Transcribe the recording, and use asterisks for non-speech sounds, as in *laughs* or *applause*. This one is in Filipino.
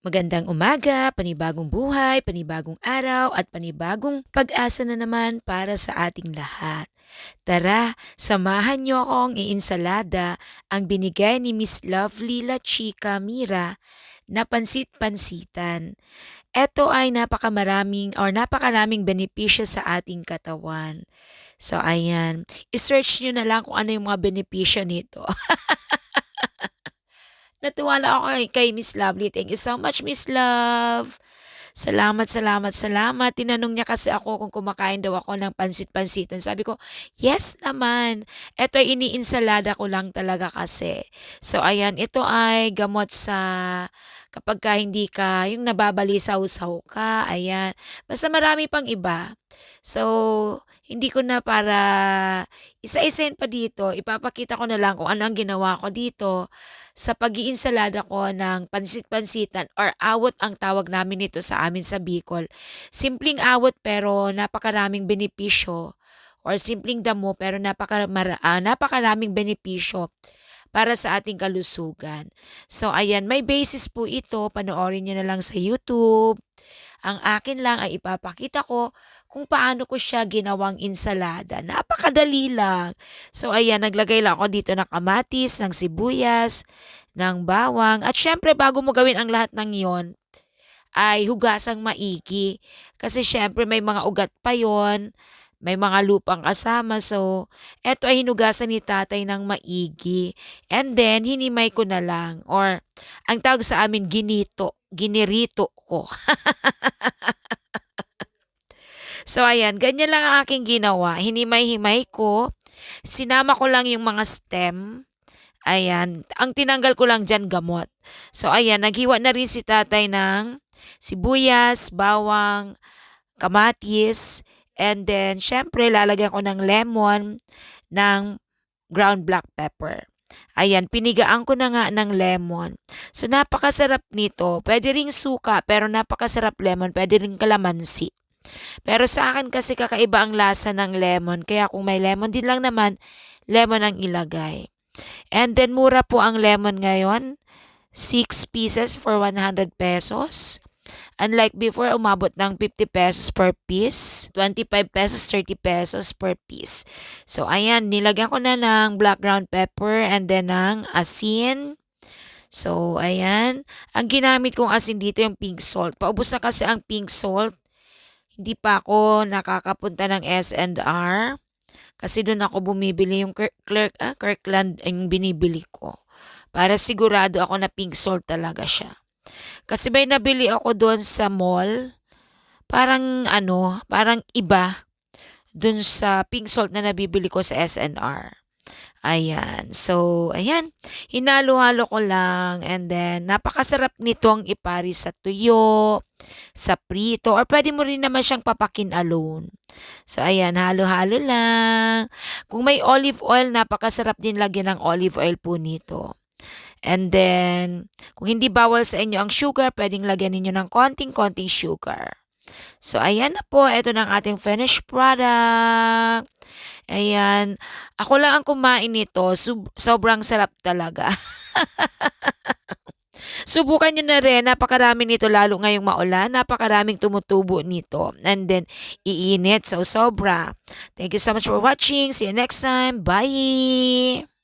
Magandang umaga, panibagong buhay, panibagong araw at panibagong pag-asa na naman para sa ating lahat. Tara, samahan niyo akong iinsalada ang binigay ni Miss Lovely La Chica Mira na pansit-pansitan. Ito ay napakamaraming or napakaraming benepisyo sa ating katawan. So ayan, isearch niyo na lang kung ano yung mga benepisyo nito. *laughs* Natuwala ako kay, kay Miss Lovely. Thank you so much, Miss Love. Salamat, salamat, salamat. Tinanong niya kasi ako kung kumakain daw ako ng pansit-pansitan. Sabi ko, yes naman. Ito ay iniinsalada ko lang talaga kasi. So, ayan, ito ay gamot sa kapag ka hindi ka, yung nababalisaw-saw ka, ayan. Basta marami pang iba. So, hindi ko na para isa-isain pa dito, ipapakita ko na lang kung ano ang ginawa ko dito sa pag-iinsalada ko ng pansit-pansitan or awot ang tawag namin nito sa amin sa Bicol. Simpleng awot pero napakaraming benepisyo or simpleng damo pero napaka, uh, napakaraming benepisyo para sa ating kalusugan. So ayan, may basis po ito. Panoorin nyo na lang sa YouTube. Ang akin lang ay ipapakita ko kung paano ko siya ginawang insalada. Napakadali lang. So ayan, naglagay lang ako dito ng kamatis, ng sibuyas, ng bawang. At syempre, bago mo gawin ang lahat ng yon ay hugasang maigi. Kasi syempre may mga ugat pa yon may mga lupang kasama. So, eto ay hinugasan ni tatay ng maigi. And then, hinimay ko na lang. Or, ang tawag sa amin, ginito. Ginirito ko. *laughs* so, ayan. Ganyan lang ang aking ginawa. Hinimay-himay ko. Sinama ko lang yung mga stem. Ayan. Ang tinanggal ko lang dyan, gamot. So, ayan. Naghiwa na rin si tatay ng sibuyas, bawang, kamatis, And then, syempre, lalagyan ko ng lemon, ng ground black pepper. Ayan, pinigaan ko na nga ng lemon. So, napakasarap nito. Pwede ring suka, pero napakasarap lemon. Pwede ring kalamansi. Pero sa akin kasi kakaiba ang lasa ng lemon. Kaya kung may lemon din lang naman, lemon ang ilagay. And then, mura po ang lemon ngayon. 6 pieces for 100 pesos. Unlike before, umabot ng 50 pesos per piece, 25 pesos, 30 pesos per piece. So, ayan, nilagyan ko na ng black ground pepper and then ng asin. So, ayan. Ang ginamit kong asin dito yung pink salt. Paubos na kasi ang pink salt. Hindi pa ako nakakapunta ng S&R. Kasi doon ako bumibili yung Kirk, ah, Kirkland yung binibili ko. Para sigurado ako na pink salt talaga siya. Kasi may nabili ako doon sa mall. Parang ano, parang iba doon sa pink salt na nabibili ko sa SNR. Ayan. So, ayan. Hinalo-halo ko lang. And then, napakasarap nitong ipari sa tuyo, sa prito, or pwede mo rin naman siyang papakin alone. So, ayan. Halo-halo lang. Kung may olive oil, napakasarap din lagyan ng olive oil po nito. And then, kung hindi bawal sa inyo ang sugar, pwedeng lagyan ninyo ng konting-konting sugar. So, ayan na po. Ito na ating finished product. Ayan. Ako lang ang kumain nito. Sobrang sarap talaga. *laughs* Subukan nyo na rin. Napakarami nito lalo ngayong maulan. Napakaraming tumutubo nito. And then, iinit. So, sobra. Thank you so much for watching. See you next time. Bye!